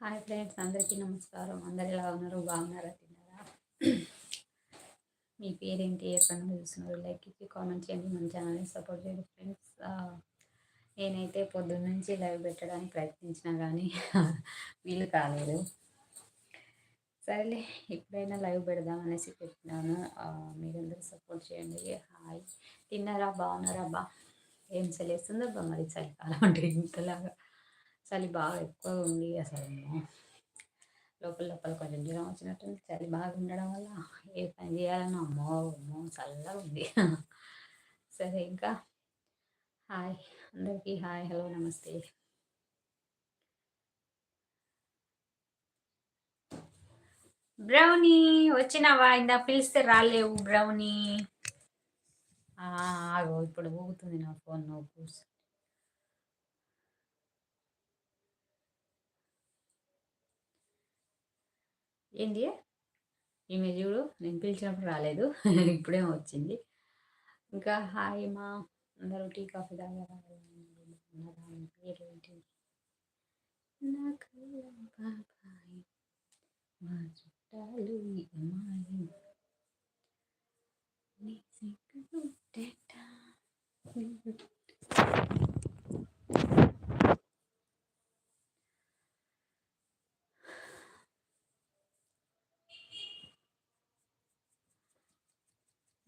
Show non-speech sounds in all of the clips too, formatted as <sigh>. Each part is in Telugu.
హాయ్ ఫ్రెండ్స్ అందరికీ నమస్కారం. అందరు ఎలా ఉన్నారు? బాగున్నారా? తిన్నారా? మీ పేరేంటి? ఎక్కడ చూస్తున్నారు? లైక్ ఇచ్చి కామెంట్ చేయండి. మన ఛానల్ని సపోర్ట్ చేయండి ఫ్రెండ్స్. నేనైతే పొద్దున్న నుంచి లైవ్ పెట్టడానికి ప్రయత్నించినా కానీ <laughs> వీలు కాలేదు. సరేలే ఎప్పుడైనా లైవ్ పెడదాం అనేసి పెట్టినాను. మీరందరూ సపోర్ట్ చేయండి. హాయ్ తిన్నారా? బాగున్నారా? బా. ఏం చలిస్తుందో బా మరి చలికాలం అంటే ఇంతలాగా. చలి బాగా ఎక్కువ ఉంది అసలు లోపల లోపల కొంచెం జ్వరం వచ్చినట్టు చలి బాగా ఉండడం వల్ల ఏ పని చేయాలన్నా అమ్మో అమ్మో చల్లగా ఉంది. సరే ఇంకా హాయ్ అందరికీ హాయ్ హలో నమస్తే. బ్రౌనీ వచ్చినావా? ఇందా పిలిస్తే రాలేవు బ్రౌనీ. ఇప్పుడు ఊగుతుంది నా ఫోన్ నువ్వు కూర్చో. ఏంటి ఈమె చూడు నేను పిలిచినప్పుడు రాలేదు. <laughs> ఇప్పుడేమో వచ్చింది. ఇంకా హాయ్ మా అందరూ టీ కాఫీ తాగారా పేరు ఏంటి బాబాయ్ మా చుట్టాలు అమ్మాయి నీ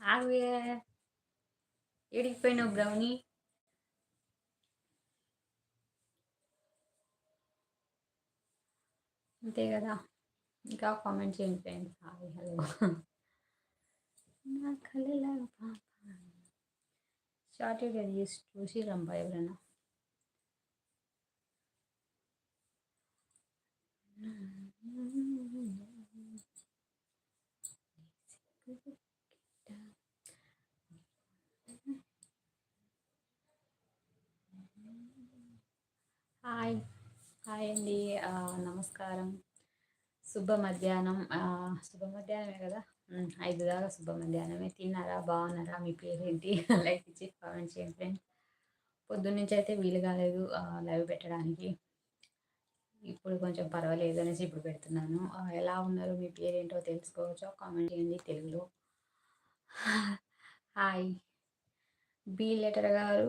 సిగ్గు ఆగే ఎడిగిపోయినావు బ్రౌనీ అంతే కదా ఇంకా కామెంట్ చేయండి ఫ్రెండ్స్ హాయ్ హలో నా కళలా పాప షార్ట్ వీడియో చూసి రంపా ఎవరైనా హాయ్. హాయ్ అండి. నమస్కారం. శుభ మధ్యాహ్నం. శుభ మధ్యాహ్నమే కదా? ఐదు దాకా శుభ మధ్యాహ్నమే. తిన్నారా? బాగున్నారా? మీ పేరేంటి? <laughs> లైక్ ఇచ్చి కామెంట్ చేయండి ఫ్రెండ్స్. పొద్దున్నుంచి అయితే వీలు కాలేదు లైవ్ పెట్టడానికి. ఇప్పుడు కొంచెం పర్వాలేదు అనేసి ఇప్పుడు పెడుతున్నాను. ఎలా ఉన్నారు? మీ పేరేంటో తెలుసుకోవచ్చో? కామెంట్ చేయండి తెలుగులో. హాయ్. బి లెటర్ గారు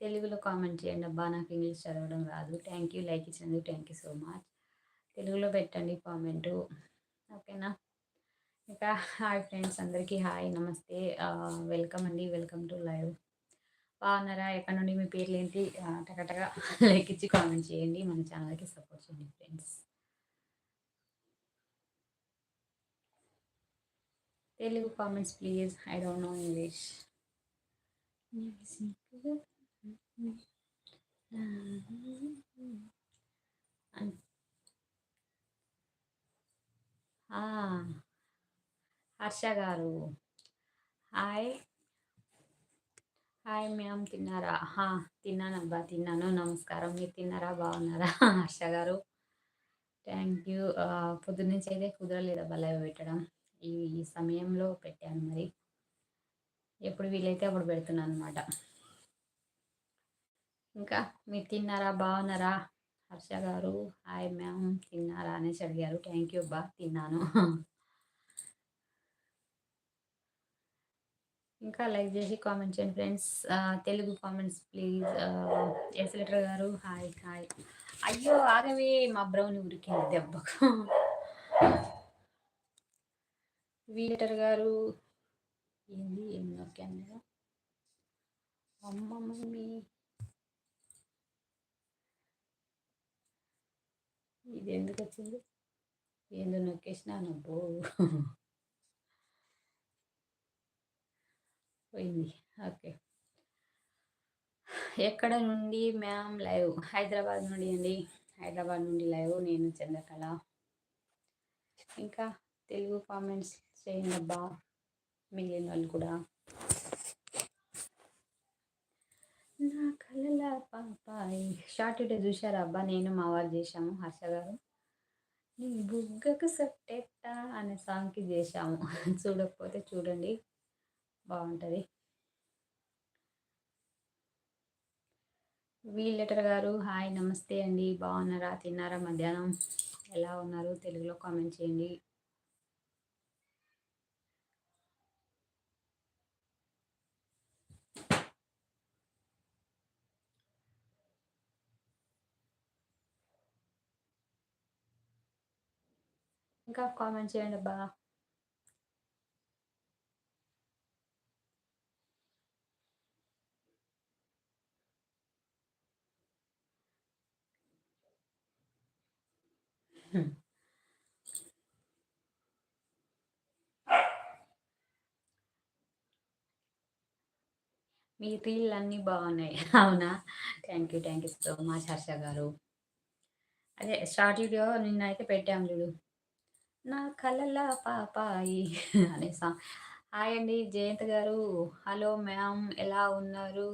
తెలుగులో కామెంట్ చేయండి. అబ్బా నాకు ఇంగ్లీష్ చదవడం రాదు. థ్యాంక్ యూ లైక్ ఇచ్చినందుకు థ్యాంక్ యూ సో మచ్ తెలుగులో పెట్టండి కామెంటు. ఓకేనా? ఇంకా హాయ్ ఫ్రెండ్స్ అందరికీ హాయ్ నమస్తే. వెల్కమ్ అండి. Welcome to live. బాగున్నారా? ఎక్కడ నుండి మీ పేర్లు ఏంటి టకటగా లైక్ ఇచ్చి కామెంట్ చేయండి. మన ఛానల్కి సపోర్ట్ చేయండి friends. Telugu comments please I don't know English Harsha గారు. హాయ్. హాయ్ మ్యామ్ తిన్నారా? తిన్నానబ్బా తిన్నాను. నమస్కారం. మీరు తిన్నారా? బాగున్నారా? <laughs> హర్ష గారు. థ్యాంక్ యూ పొద్దున్నుంచి అయితే కుదరలేదబ్బా లైవ్ పెట్టడం. ఈ సమయంలో పెట్టాను మరి. ఎప్పుడు వీలైతే అప్పుడు పెడుతున్నాను అనమాట ఇంకా మీరు తిన్నారా? బాగున్నారా? హర్ష గారు హాయ్ మ్యామ్ తిన్నారా? అనేసి అడిగారు. థ్యాంక్ యూ బా తిన్నాను. ఇంకా లైక్ చేసి కామెంట్ చేయండి friends. Telugu comments please. S letter గారు హాయ్ హాయ్. అయ్యో ఆగవే మా బ్రౌన్ ఊరికి దెబ్బకు. వీటర్ గారు ఏంది? ఏం నొక్కాను అమ్మ ఇది ఎందుకు వచ్చింది? ఏందో నొక్కేసినాను అబ్బో. పోయింది. ఓకే. ఎక్కడ నుండి మ్యామ్ లైవ్? హైదరాబాద్ నుండి అండి. హైదరాబాద్ నుండి లైవ్. నేను చంద్రకళ. ఇంకా తెలుగు కామెంట్స్ చేయండి అబ్బా. మిగిలిన వాళ్ళు కూడా. నా కళ్ళ పాపాయి. షార్ట్ వీడియో చూశారా? అబ్బా నేను మా వారు చేశాము హర్ష గారు. నీ బుగ్గకు సట్టెట్ట అనే సాంగ్కి చేశాము. <laughs> చూడకపోతే చూడండి బాగుంటుంది. వీళ్ళెటర్ లెటర్ గారు హాయ్ నమస్తే అండి. బాగున్నారా? తిన్నారా? మధ్యాహ్నం ఎలా ఉన్నారు? తెలుగులో కామెంట్ చేయండి. ఇంకా కామెంట్ చేయండి అబ్బా. మీ రీల్ అన్నీ బాగున్నాయి. అవునా? Thank you thank you so much Harsha గారు. అదే స్టార్ట్ వీడియో నిన్న అయితే పెట్టాము చూడు. నా కలల పాపాయి అనే సాంగ్. హాయ్ అండి జయంత్ గారు. హలో మ్యామ్ ఎలా ఉన్నారు?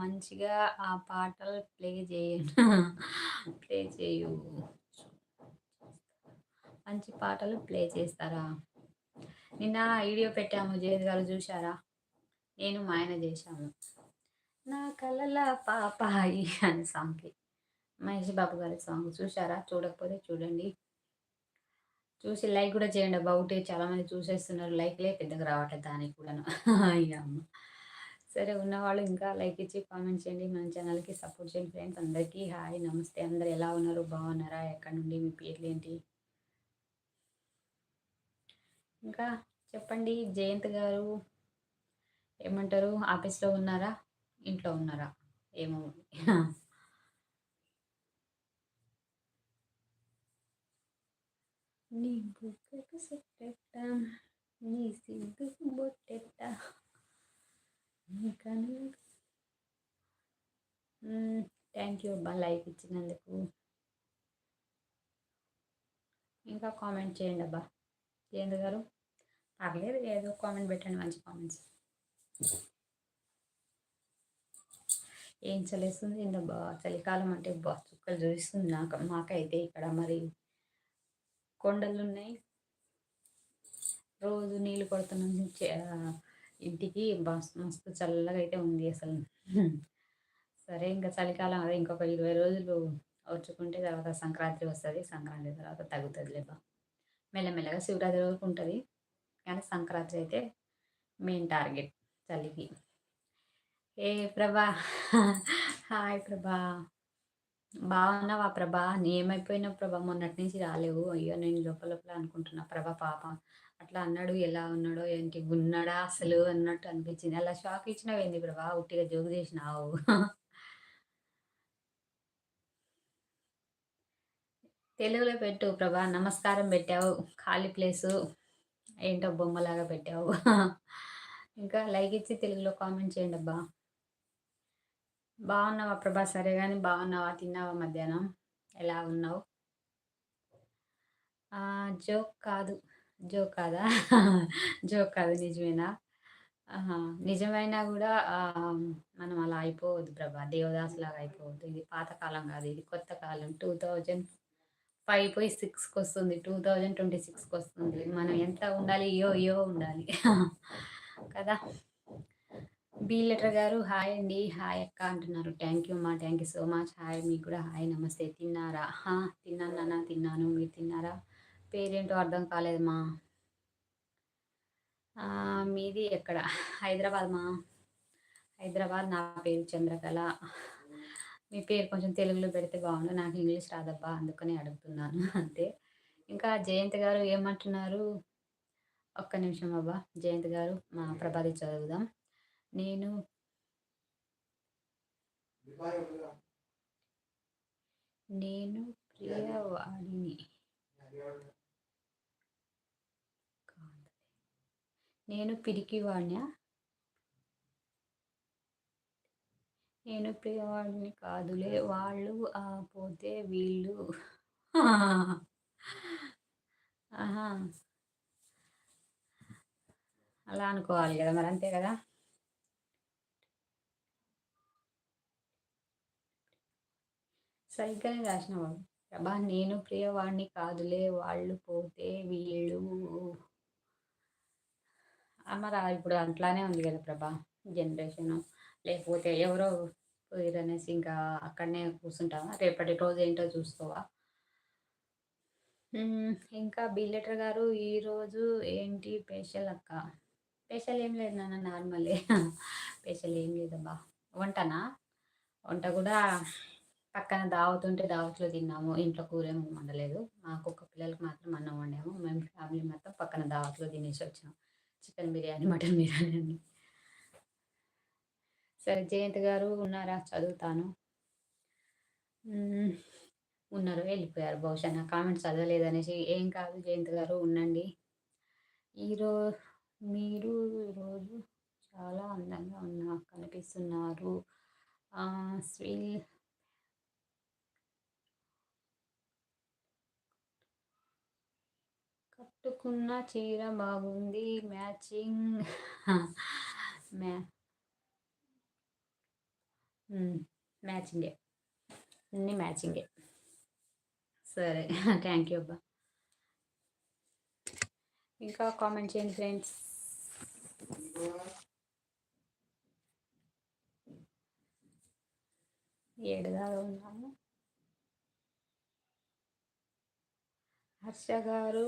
మంచిగా ఆ పాటలు ప్లే చేయండి. ప్లే చేయు. మంచి పాటలు ప్లే చేస్తారా? నిన్న వీడియో పెట్టాము జయంత్ గారు చూసారా నేను మా ఆయన చేశాము. నా కలల పాపాయి అనే సాంగ్కి. మహేష్ బాబు గారి సాంగ్ చూసారా చూడకపోతే చూడండి. చూసి లైక్ కూడా చేయండి అబౌట్ చాలామంది చూసేస్తున్నారు. లైక్లే పెద్దగా రావట్లేదు దానికి కూడా <laughs> అయ్యా అమ్మ. సరే ఉన్నవాళ్ళు ఇంకా లైక్ ఇచ్చి కామెంట్ చేయండి. మన ఛానల్కి సపోర్ట్ చేయండి ఫ్రెండ్స్. అందరికీ హాయ్ నమస్తే. అందరు ఎలా ఉన్నారు? బాగున్నారా? ఎక్కడి నుండి? మీ పేర్లు ఏంటి? ఇంకా చెప్పండి. జయంత్ గారు ఏమంటారు? ఆఫీస్లో ఉన్నారా? ఇంట్లో ఉన్నారా? ఏమో. నీ బుగ్గకు సెట్టెట్ట నీ సిగ్గుకు బొట్టెట్ట నీ కనులకు థ్యాంక్ యూ అబ్బా లైక్ ఇచ్చినందుకు. ఇంకా కామెంట్ చేయండి అబ్బా. ఏంది గారు? పర్లేదు ఏదో కామెంట్ పెట్టండి మంచి కామెంట్స్ ఏం చలిస్తుంది ఏందబ్బా? చలికాలం అంటే బా చుక్కలు చూపిస్తుంది నాకు మాకైతే ఇక్కడ మరి కొండలు ఉన్నాయి రోజు నీళ్ళు కొడుతున్నాం ఇంటికి మస్తు చల్లగా అయితే ఉంది అసలు. సరే ఇంకా చలికాలం అదే ఇంకొక ఇరవై రోజులు వచ్చుకుంటే తర్వాత సంక్రాంతి వస్తుంది. సంక్రాంతి తర్వాత తగ్గుతుంది లేబా మెల్లమెల్లగా శివరాత్రి వరకు ఉంటుంది. కానీ సంక్రాంతి అయితే మెయిన్ టార్గెట్ చలికి. ఏ ప్రభా హాయ్ ప్రభా. బాగున్నావా ప్రభా? ఏమైపోయినా ప్రభా మొన్నటి నుంచి రాలేవు. అయ్యో నేను లోపల లోపల అనుకుంటున్నా. ప్రభా పాప అట్లా అన్నాడు. ఎలా ఉన్నాడో ఏంటి? ఉన్నాడా అసలు అన్నట్టు అనిపించింది. అలా షాక్ ఇచ్చినవేంది ప్రభా? ఉట్టిగా జోగు చేసినావు. తెలుగులో పెట్టు ప్రభా. నమస్కారం పెట్టావు. ఖాళీ ప్లేసు. ఏంటో బొమ్మలాగా పెట్టావు. ఇంకా లైక్ ఇచ్చి తెలుగులో కామెంట్ చేయండి అబ్బా బాగున్నావా ప్రభా? సరే కానీ బాగున్నావా? తిన్నావా మధ్యాహ్నం? ఎలా ఉన్నావు? జోక్ కాదు. జోక్ కాదా? <laughs> జోక్ కాదు నిజమేనా? నిజమైనా కూడా మనం అలా అయిపోవద్దు ప్రభా. దేవదాస్ లాగా అయిపోవద్దు. ఇది పాతకాలం కాదు. ఇది కొత్త కాలం. టూ థౌజండ్ ఫైవ్ పోయి సిక్స్కి వస్తుంది. టూ థౌజండ్ ట్వంటీ సిక్స్కి వస్తుంది. మనం ఎంత ఉండాలి? ఇయో ఇయో ఉండాలి. <laughs> కదా? బి లెటర్ గారు హాయ్ అండి. హాయ్ అక్క అంటున్నారు. థ్యాంక్ యూ అమ్మా. Thank you so much. Hi మీకు కూడా హాయ్ నమస్తే. తిన్నారా? తిన్నాను నాన్న తిన్నాను. మీరు తిన్నారా? పేరేంటో అర్థం కాలేదమ్మా. మీది ఎక్కడ? హైదరాబాద్ మా. హైదరాబాద్ నా పేరు చంద్రకళ. మీ పేరు కొంచెం తెలుగులో పెడితే బాగుండు. నాకు ఇంగ్లీష్ రాదబ్బా అందుకని అడుగుతున్నాను. అంతే. ఇంకా జయంత్ గారు ఏమంటున్నారు? ఒక్క నిమిషం అబ్బా. జయంత్ గారు మా ప్రభాది చదువుదాం. నేను నేను ప్రియవాడిని. నేను పిరికివాడినా నేను ప్రియవాడిని కాదులే వాళ్ళు పోతే వీళ్ళు. అలా అనుకోవాలి కదా మరి అంతే కదా? సరిగ్గానే రాసినవాడు ప్రభా నేను ప్రియవాణ్ణి కాదులే వాళ్ళు పోతే వీళ్ళు. మరి ఇప్పుడు అట్లానే ఉంది కదా ప్రభా జనరేషన్ లేకపోతే ఎవరో పోయిరనేసి ఇంకా అక్కడనే కూర్చుంటావా? రేపటి రోజు ఏంటో చూసుకోవా? ఇంకా బిల్లెటర్ గారు ఈరోజు ఏంటి స్పెషల్ అక్క? స్పెషల్ ఏం లేదు నాన్న నార్మలే. <laughs> స్పెషల్ ఏం లేదబ్బా. వంటనా? వంట కూడా పక్కన దావతుంటే దావత్లో తిన్నాము. ఇంట్లో కూర ఏమి వండలేదు. మా కుక్క పిల్లలకి మాత్రం అన్నం వండాము. మేము ఫ్యామిలీ మొత్తం పక్కన దావత్లో తినేసి వచ్చాము చికెన్ బిర్యానీ మటన్ బిర్యానీ అని. సరే జయంత్ గారు ఉన్నారా? చదువుతాను. ఉన్నారు. వెళ్ళిపోయారు. బహుశా నా కామెంట్స్ చదవలేదనేసి. ఏం కాదు జయంత్ గారు ఉండండి. ఈరోజు మీరు ఈరోజు చాలా అందంగా ఉన్నా కనిపిస్తున్నారు. స్వీల్ కట్టుకున్న చీర బాగుంది మ్యాచింగ్. మ్యా మ్యాచింగే. అన్నీ మ్యాచింగే. సరే <laughs> థ్యాంక్ యూ అబ్బా. ఇంకా కామెంట్ చేయండి ఫ్రెండ్స్. ఏడుగా ఉన్నాము. హర్ష గారు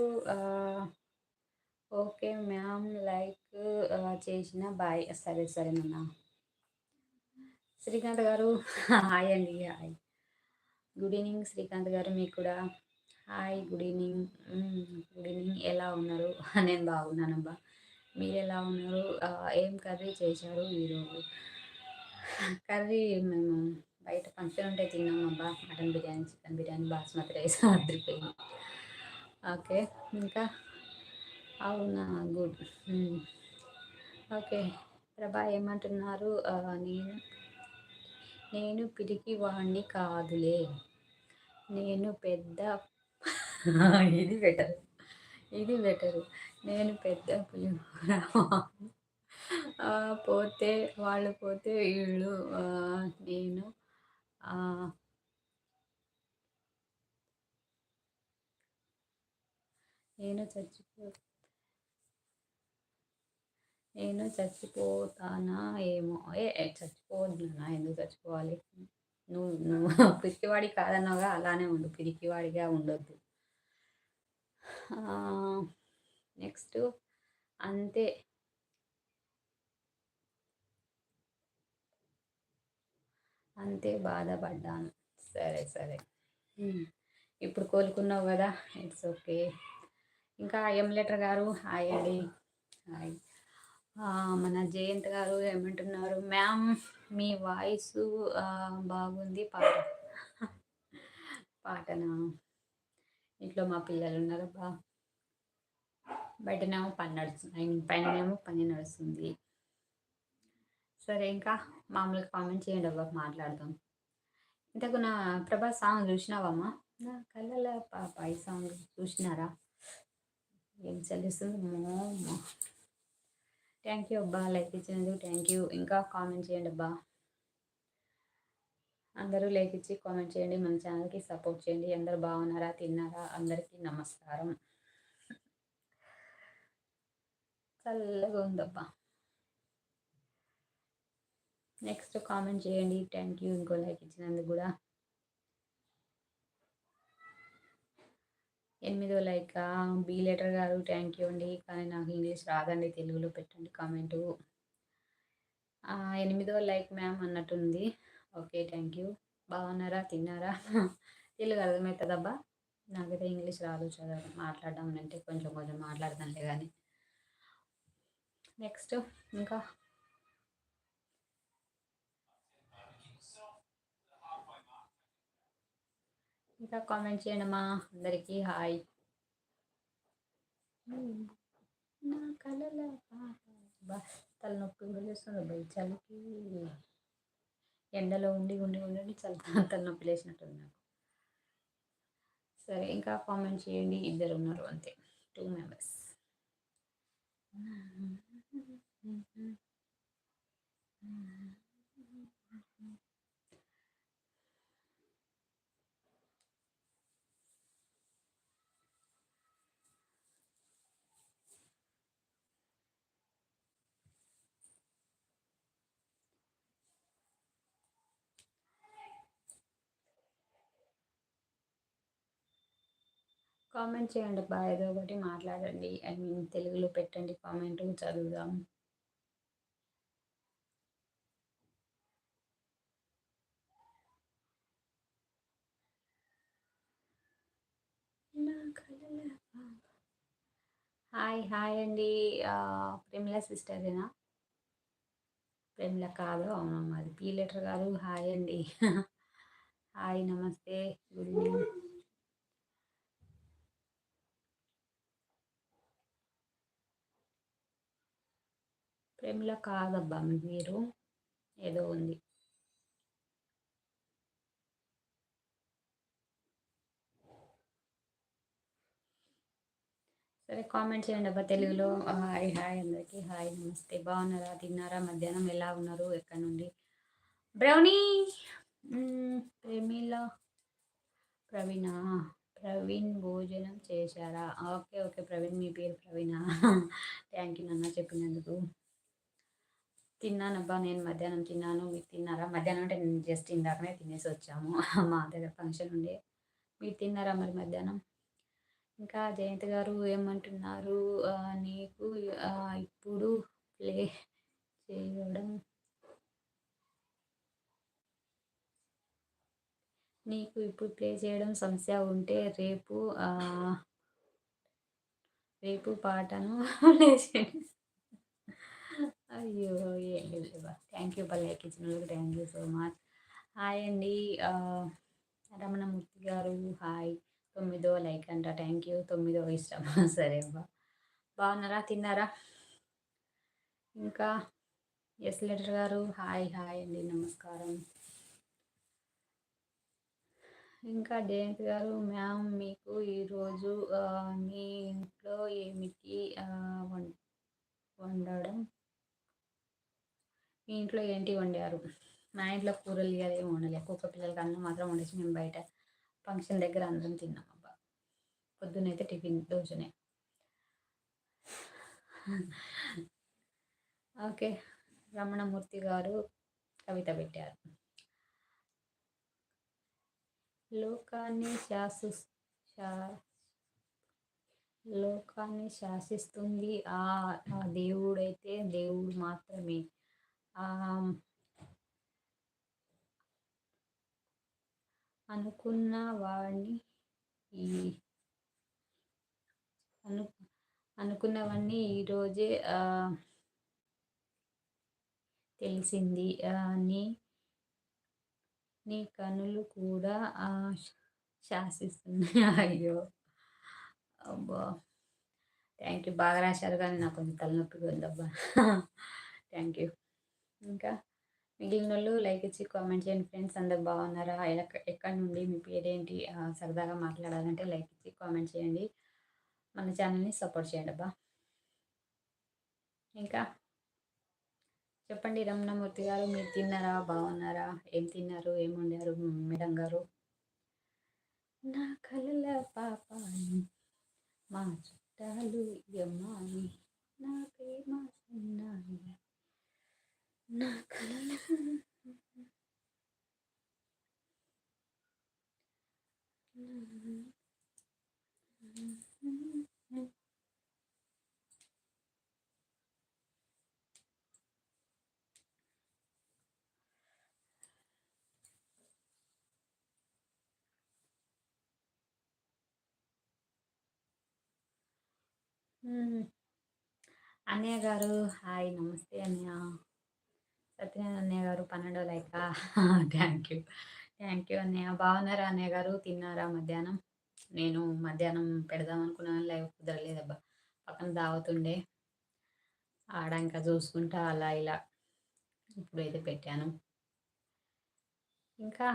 ఓకే మ్యామ్ లైక్ చేసిన బాయ్ సరే సరే శ్రీకాంత్ గారు హాయ్ అండి హాయ్. గుడ్ ఈవినింగ్ శ్రీకాంత్ గారు మీకు కూడా. Hi good evening. Good evening. ఎలా ఉన్నారు? <laughs> నేను బాగున్నానబ్బా. మీరు ఎలా ఉన్నారు? ఏం కర్రీ చేశారు ఈరోజు? కర్రీ మేము బయట ఫంక్షన్ ఉంటే తిన్నామబ్బా. Mutton biryani chicken biryani basmati rice <laughs> అదిరిపోయింది ఓకే. ఇంకా? అవునా గుడ్. ఓకే. ప్రభా ఏమంటున్నారు? నేను నేను పిరికి వాణ్ణి కాదులే. నేను పెద్ద <laughs> ఇది బెటర్ ఇది బెటరు నేను పెద్ద పులిహోర పోతే వాళ్ళు పోతే వీళ్ళు నేను నేను చచ్చిపో నేను చచ్చిపోతానా ఏమో. ఏ చచ్చిపోవద్దు నా ఎందుకు చచ్చిపోవాలి? నువ్వు నువ్వు <laughs> పిరికివాడి కాదన్నావుగా అలానే ఉండు పిరికివాడిగా ఉండొద్దు. నెక్స్ట్ అంతే. అంతే బాధపడ్డాను. సరే సరే. ఇప్పుడు కోలుకున్నావు కదా ఇట్స్ ఓకే ఇంకా ఎం లెటర్ గారు హాయ్ అండి హాయ్ మన జయంత్ గారు ఏమంటున్నారు? మ్యామ్ మీ వాయిస్ బాగుంది పాట. పాటనా? ఇంట్లో మా పిల్లలు ఉన్నారబ్బా బయటనేమో పని నడుస్తుంది పైననేమో పని నడుస్తుంది. సరే ఇంకా మామూలుగా కామెంట్ చేయండి అబ్బా మాట్లాడదాం. ఇంతకు నా ప్రభా సాంగ్ చూసినావమ్మా నా కళ్ళల పాప ఈ సాంగ్ చూసినారా? ఏం చెల్లిస్తుంది థ్యాంక్ యూ అబ్బా లైక్ ఇచ్చినందుకు థ్యాంక్ యూ ఇంకా కామెంట్ చేయండి అబ్బా. అందరూ లైక్ ఇచ్చి కామెంట్ చేయండి మన ఛానల్కి సపోర్ట్ చేయండి. అందరు బాగున్నారా తిన్నారా? అందరికీ నమస్కారం. చల్లగా ఉందబ్బా. నెక్స్ట్ కామెంట్ చేయండి. థ్యాంక్ యూ ఇంకో లైక్ ఇచ్చినందుకు కూడా. ఎనిమిదో లైక్ బి లెటర్ గారు థ్యాంక్ యూ అండి. కానీ నాకు ఇంగ్లీష్ రాదండి తెలుగులో పెట్టండి కామెంటు ఎనిమిదో లైక్ మ్యామ్ అన్నట్టుంది. ఓకే థ్యాంక్ యూ బాగున్నారా? తిన్నారా? <laughs> తెలుగు అర్థమవుతుందబ్బా నాకైతే ఇంగ్లీష్ రాదు చదవడం మాట్లాడడం అంటే కొంచెం కొంచెం మాట్లాడతానులే కానీ నెక్స్ట్ ఇంకా ఇంకా కామెంట్ చేయడమా అందరికీ హాయ్. నా కళల తలనొప్పి కూడా చేస్తుంది. అబ్బాయి చలికి ఎండలో ఉండి ఉండి ఉండి చలి <laughs> తలనొప్పి లేచినట్టుంది నాకు. సరే ఇంకా కామెంట్ చేయండి. ఇద్దరు ఉన్నారు అంతే. Two members Mm-hmm. కామెంట్ చేయండి బా ఏదో ఒకటి మాట్లాడండి. ఐ మీన్ తెలుగులో పెట్టండి కామెంట్ చదువుదాం. హాయ్ హాయ్ అండి. ప్రేమిల సిస్టరేనా ప్రేమిల కాదు అవునమ్మా అది పీ లెటర్ కాదు హాయ్ అండి. <laughs> హాయ్ నమస్తే. Good evening. ప్రేమిల కాదబ్బా మీరు. ఏదో ఉంది. సరే కామెంట్ చేయండి అబ్బా తెలుగులో. హాయ్ హాయ్ అందరికీ. హాయ్ నమస్తే. బాగున్నారా? తిన్నారా? మధ్యాహ్నం ఎలా ఉన్నారు? ఎక్కడి నుండి? బ్రౌనీ! ప్రేమిల. ప్రవీణ? ప్రవీణ్ భోజనం చేశారా? Okay okay. ప్రవీణ్ మీ పేరు ప్రవీణ. థ్యాంక్ యూ నాన్న చెప్పినందుకు. తిన్నానబ్బా నేను మధ్యాహ్నం తిన్నాను. మీరు తిన్నారా? మధ్యాహ్నం అంటే నేను జస్ట్ ఇందాకనే తినేసి వచ్చాము. <laughs> మా దగ్గర ఫంక్షన్ ఉండే. మీరు తిన్నారా మరి మధ్యాహ్నం? ఇంకా జయంత్ గారు ఏమంటున్నారు? నీకు ఇప్పుడు ప్లే చేయడం నీకు ఇప్పుడు ప్లే చేయడం సమస్య ఉంటే రేపు రేపు పాటను <laughs> అయ్యో లేదు థ్యాంక్ యూ పల్లె వాళ్ళకి thank you so much hi అండి. రమణమూర్తి గారు హాయ్ తొమ్మిదో లైక్ అంట. థ్యాంక్ యూ తొమ్మిదో ఇష్టం. <laughs> సరే అబ్బా. బాగున్నారా? తిన్నారా? ఇంకా? ఎస్ లెటర్ గారు హాయ్ హాయ్ అండి. నమస్కారం. ఇంకా జయంత్ గారు మ్యామ్ మీకు ఈరోజు మీ ఇంట్లో ఏమిటి వండడం? మీ ఇంట్లో ఏంటి వండారు? మా ఇంట్లో కూరలు ఇవ్వాలి ఏమి వండలే కుక్క పిల్లలకి అన్నం మాత్రం వండేసి మేము బయట ఫంక్షన్ దగ్గర అందరం తిన్నాం అబ్బా. పొద్దునైతే టిఫిన్ దోశనే. ఓకే. రమణమూర్తి గారు కవిత పెట్టారు. లోకాన్ని శాసు లోకాన్ని శాసిస్తుంది ఆ దేవుడైతే దేవుడు మాత్రమే. అనుకున్న వాడిని ఈ అను అనుకున్నవన్నీ ఈరోజే తెలిసింది. నీ నీ కనులు కూడా శాసిస్తున్నాయి. అయ్యో. అబ్బా. థ్యాంక్ యూ బాగా రాశారు కానీ నాకు కొంచెం తలనొప్పిగా ఉందబ్బా. థ్యాంక్ యూ ఇంకా మిగిలిన వాళ్ళు లైక్ ఇచ్చి కామెంట్ చేయండి. ఫ్రెండ్స్ అందరు బాగున్నారా? ఎక్కడి నుండి? మీ పేరేంటి? సరదాగా మాట్లాడాలంటే లైక్ ఇచ్చి కామెంట్ చేయండి. మన ఛానల్ని సపోర్ట్ చేయండి అబ్బా. ఇంకా చెప్పండి. రమణమూర్తి గారు మీరు తిన్నారా? బాగున్నారా? ఏం తిన్నారు? ఏం వండారు? మేడం గారు? నా కళల పాపాయి మా చుట్టాలు అమ్మాయి నా ప్రేమ ఉన్నాయి నా కలల అన్నయ్య గారు హాయ్ నమస్తే అన్నయ్య. సత్యనారాయణ అన్నయ్య గారు పన్నెండో like. Thank you. Thank you అన్నయ్య. బాగున్నారా అన్నయ్య గారు? తిన్నారా మధ్యాహ్నం? నేను మధ్యాహ్నం పెడదాం అనుకున్నాను. లైవ్ కుదరలేదబ్బా. పక్కన దావుతుండే ఆడ ఇంకా చూసుకుంటా అలా ఇలా ఇప్పుడైతే పెట్టాను. ఇంకా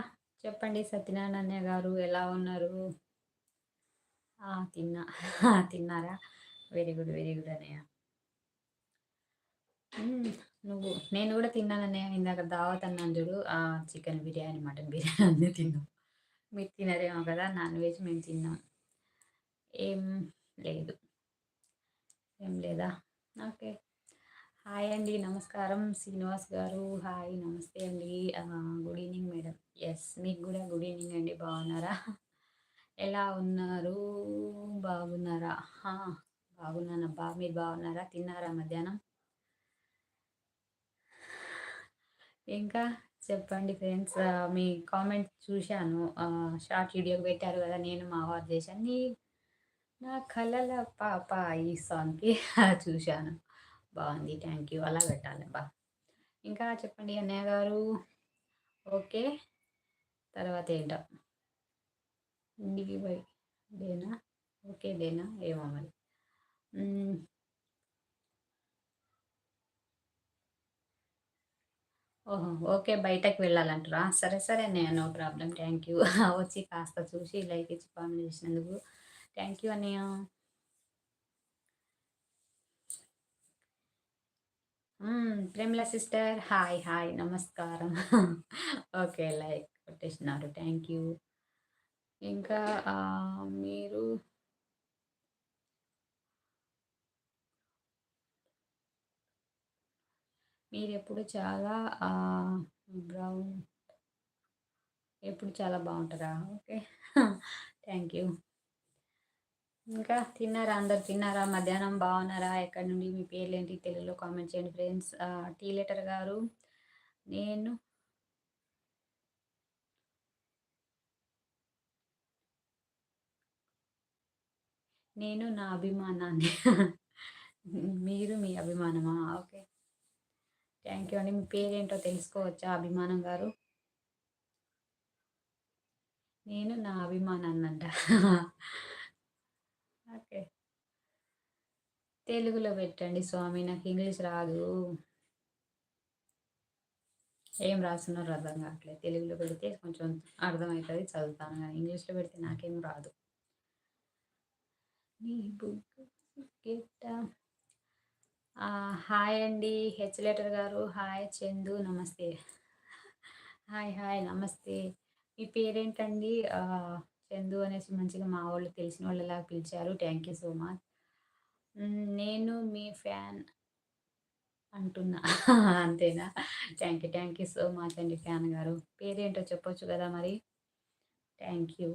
చెప్పండి సత్యనారాయణ అన్నయ్య గారు ఎలా ఉన్నారు? తిన్నా. తిన్నారా? వెరీ గుడ్ వెరీ గుడ్ అన్నయ్య. నువ్వు నేను కూడా తిన్నాననే ఇందాక దావత్ అన్నాను చూడు చికెన్ బిర్యానీ మటన్ బిర్యానీ అన్నీ తిన్నాం. మీరు తినరేమో కదా నాన్ వెజ్ మేము తిన్నాం. ఏం లేదు. ఏం లేదా? ఓకే. హాయ్ అండి నమస్కారం. శ్రీనివాస్ గారు హాయ్ నమస్తే అండి. Good evening madam. ఎస్ మీకు కూడా గుడ్ ఈవినింగ్ అండి. బాగున్నారా? ఎలా ఉన్నారు? బాగున్నారా? బాగున్నానబ్బా. మీరు బాగున్నారా? తిన్నారా మధ్యాహ్నం? ఇంకా చెప్పండి ఫ్రెండ్స్ మీ కామెంట్ చూశాను. షార్ట్ వీడియోకి పెట్టారు కదా నేను మా వారు చేశాను. నీ నా కళల పాప ఈ సాంగ్కి <laughs> చూశాను. బాగుంది థ్యాంక్ యూ అలా పెట్టాలి బా. ఇంకా చెప్పండి అన్నయ్య గారు. ఓకే. తర్వాత ఏంటో? బై డేనా? ఓకే డేనా? ఏమో మరి. ఓహో ఓకే బయటకు వెళ్ళాలంటారా. సరే సరే నేను నో ప్రాబ్లం. Thank you. <laughs> వచ్చి కాస్త చూసి లైక్ ఇచ్చి కామెంట్ చేసినందుకు. థ్యాంక్ యూ అన్నయ్య. ప్రేమల సిస్టర్. హాయ్ హాయ్ నమస్కారం. <laughs> Okay like కొట్టేసినారు. Thank you. ఇంకా మీరు మీరు ఎప్పుడు చాలా బ్రౌన్ ఎప్పుడు చాలా బాగుంటారా ఓకే. Thank you. ఇంకా తిన్నారా అందరు? తిన్నారా? మధ్యాహ్నం బాగున్నారా? ఎక్కడి నుండి? మీ పేర్లు ఏంటి తెలుగులో కామెంట్ చేయండి ఫ్రెండ్స్. టీ లెటర్ గారు నేను నేను నా అభిమానాన్ని. మీరు మీ అభిమానమా? ఓకే. థ్యాంక్ యూ అండి మీ పేరేంటో తెలుసుకోవచ్చా అభిమానం గారు? నేను నా అభిమానాన్నంట. అంట ఓకే. తెలుగులో పెట్టండి స్వామి నాకు ఇంగ్లీష్ రాదు. ఏం రాస్తున్నారో అర్థం కావట్లేదు. తెలుగులో పెడితే కొంచెం అర్థమవుతుంది చదువుతాను కానీ ఇంగ్లీష్లో పెడితే నాకేం రాదు. నీ హాయ్ అండి. హెచ్ లెటర్ గారు. హాయ్ చందు. నమస్తే. హాయ్ హాయ్ నమస్తే. మీ పేరేంటండి? చందు అనేసి మంచిగా మా వాళ్ళు తెలిసిన వాళ్ళలా పిలిచారు. Thank you so much. నేను మీ ఫ్యాన్ అంటున్నా. అంతేనా? Thank you thank you so much అండి ఫ్యాన్ గారు. పేరేంటో చెప్పొచ్చు కదా మరి? Thank you.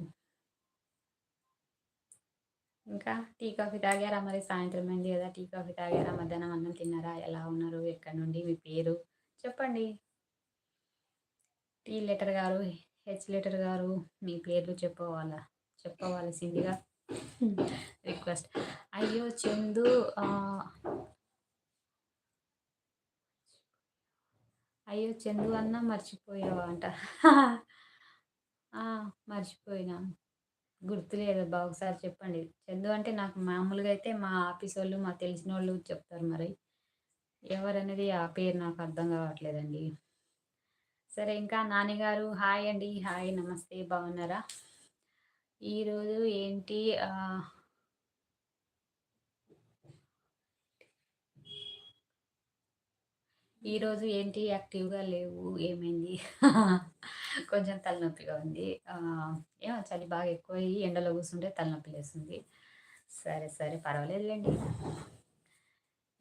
ఇంకా టీ కాఫీ తాగారా మరి? సాయంత్రం అయింది కదా టీ కాఫీ తాగారా? మధ్యాహ్నం అన్నం తిన్నారా? ఎలా ఉన్నారు? ఎక్కడి నుండి? మీ పేరు? చెప్పండి. టీ లెటర్ గారు హెచ్ లెటర్ గారు మీ పేర్లు చెప్పవాలా? చెప్పవలసిందిగా రిక్వెస్ట్. అయ్యో చందు అయ్యో చందు అన్న మర్చిపోయావా అంట <laughs> గుర్తులేదు గుర్తులేదబ్బా ఒకసారి చెప్పండి. చందు అంటే నాకు మామూలుగా అయితే మా ఆఫీస్ వాళ్ళు మా తెలిసిన వాళ్ళు చెప్తారు మరి. ఎవరనేది ఆ పేరు నాకు అర్థం కావట్లేదండి. సరే ఇంకా నాన్నగారు హాయ్ అండి. హాయ్ నమస్తే. బాగున్నారా? ఈరోజు ఏంటి? ఈరోజు ఏంటి? యాక్టివ్గా లేవు. ఏమైంది? <laughs> కొంచెం తలనొప్పిగా ఉంది. ఏమో చలి బాగా ఎక్కువ ఎండలో కూర్చుంటే తలనొప్పి లేస్తుంది. సరే సరే పర్వాలేదులేండి.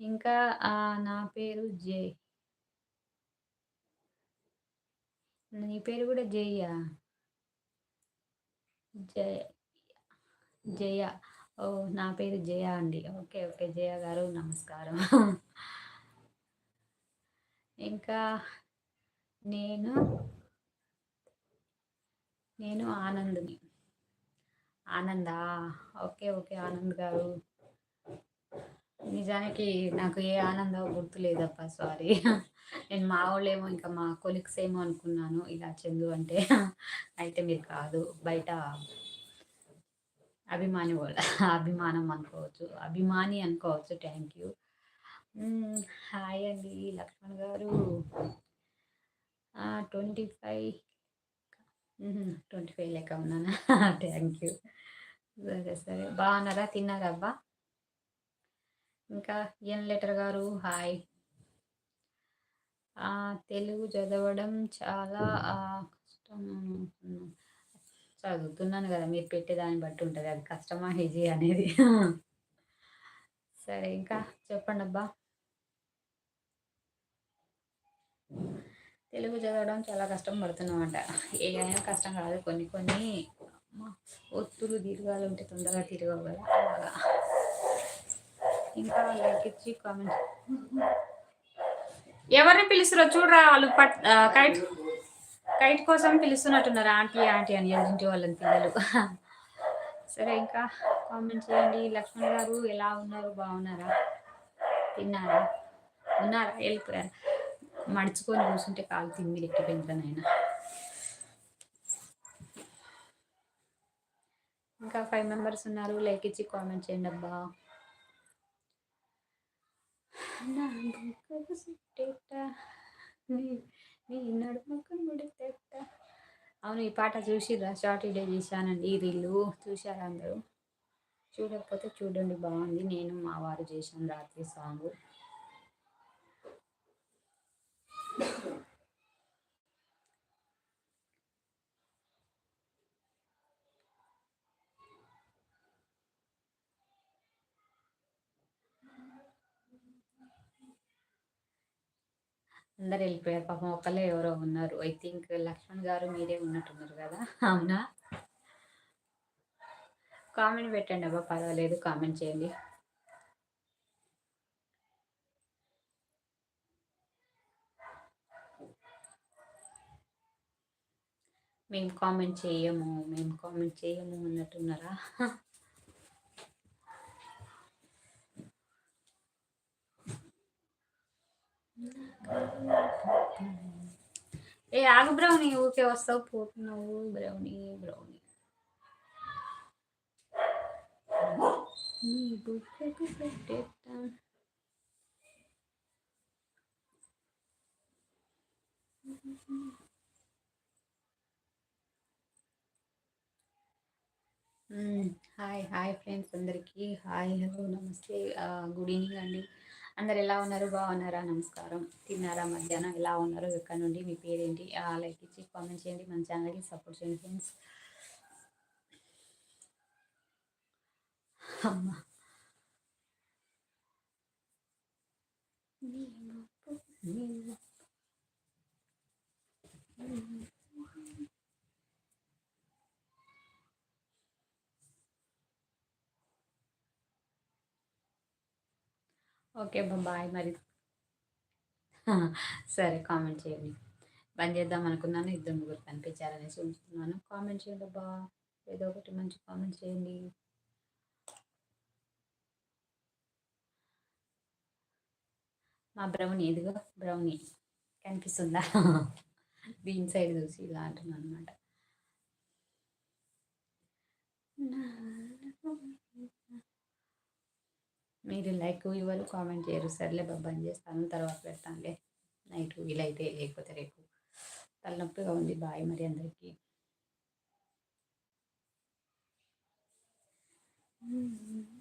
ఇంకా నా పేరు జై. నీ పేరు కూడా జయ జయ జయ ఓ నా పేరు జయ అండి. ఓకే ఓకే జయ గారు నమస్కారం. <laughs> ఇంకా నేను నేను ఆనంద్ని. ఆనందా? ఓకే ఓకే ఆనంద్ గారు. నిజానికి నాకు ఏ ఆనందం గుర్తులేదప్ప సారీ. నేను మా వాళ్ళేమో ఇంకా మా కొలిక్స్ ఏమో అనుకున్నాను ఇలా చందు అంటే. అయితే మీరు కాదు బయట అభిమాని వాళ్ళ అభిమానం అనుకోవచ్చు అభిమాని అనుకోవచ్చు థ్యాంక్ యూ. హాయ్ అండి. లక్ష్మణ్ గారు. Twenty five. ట్వంటీ ఫైవ్ లెక్క ఉన్నానా? <laughs> థ్యాంక్ యూ సరే సరే. బాగున్నారా? తిన్నారా అబ్బా? ఇంకా ఎన్ లెటర్ గారు? హాయ్. తెలుగు చదవడం చాలా కష్టం చదువుతున్నాను కదా మీరు పెట్టేదాన్ని బట్టి ఉంటుంది. అది కష్టమా ఈజీ అనేది. <laughs> సరే ఇంకా చెప్పండి అబ్బా తెలుగు చదవడం చాలా కష్టం పడుతున్నామంట. ఏదైనా కష్టం కాదు కొన్ని కొన్ని ఒత్తులు దీర్ఘాలు ఉంటే తొందరగా తిరగవు కదా అలాగా. ఇంకా లైక్ ఇచ్చి కామెంట్ ఎవరిని పిలుస్తున్నారు చూడరా వాళ్ళు పట్ కైట్ కైట్ కోసం పిలుస్తున్నట్టున్నారు ఆంటీ ఆంటీ అని ఎవరింటి వాళ్ళని పిల్లలు. సరే ఇంకా కామెంట్ చేయండి. లక్ష్మణ్ గారు ఎలా ఉన్నారు? బాగున్నారా? తిన్నారా? ఉన్నారా? వెళ్ళిపోయారా? మడుచుకొని కూర్చుంటే కాలు తిమ్మి ఎక్కిపోయింది ఇంకా ఫైవ్ మెంబర్స్ ఉన్నారు లైక్ ఇచ్చి కామెంట్ చేయండి అబ్బా. అవును ఈ పాట చూసిరా షార్ట్ వీడియో చేశానండి. ఈ రీళ్ళు చూశారా అందరూ? చూడకపోతే చూడండి బాగుంది. నేను మా వారు చేశాను రాత్రి సాంగ్. అందరు వెళ్ళిపోయారు. పాపం ఒకళ్ళే ఎవరో ఉన్నారు. ఐ థింక్ లక్ష్మణ్ గారు మీరే ఉన్నట్టున్నారు కదా. అవునా? కామెంట్ పెట్టండి అబ్బా పర్వాలేదు. కామెంట్ చేయండి. మేము కామెంట్ చేయము మేము కామెంట్ చేయము అన్నట్టున్నారా? ఏ ఆగు బ్రౌనీ ఊకే వస్తావు పోతున్నావు బ్రౌనీ బ్రౌనీ నీ బుక్కకు పెట్టేస్తా హాయ్ హాయ్ ఫ్రెండ్స్ అందరికీ హాయ్ హలో నమస్తే గుడ్ ఈవినింగ్ అండి అందరు ఎలా ఉన్నారు? బాగున్నారా? నమస్కారం. తిన్నారా? మధ్యాహ్నం ఎలా ఉన్నారు? ఎక్కడ నుండి? మీ పేరేంటి? లైక్ ఇచ్చి కామెంట్ చేయండి. మన ఛానల్కి సపోర్ట్ చేయండి ఫ్రెండ్స్. అమ్మా. ఓకే బాయ్ మరి. సరే కామెంట్ చేయండి. బంద్ చేద్దాం అనుకున్నాను ఇద్దరు ముగ్గురు కనిపించారనేసి ఉంచుతున్నాను కామెంట్ చేయండి అబ్బా. ఏదో ఒకటి మంచి కామెంట్ చేయండి. మా బ్రౌనీ ఇదిగో బ్రౌనీ కనిపిస్తుందా? దీని సైడ్ చూసి ఇలా అంటున్నాను అనమాట మీరు లైక్ ఇవ్వరు కామెంట్ చేయరు. సర్లే బంద్ చేస్తాను తర్వాత పెడతానులే. నైట్ వీలైతే లేకపోతే రేపు. తలనొప్పిగా ఉంది. బాయ్ మరి అందరికీ. Mm-hmm.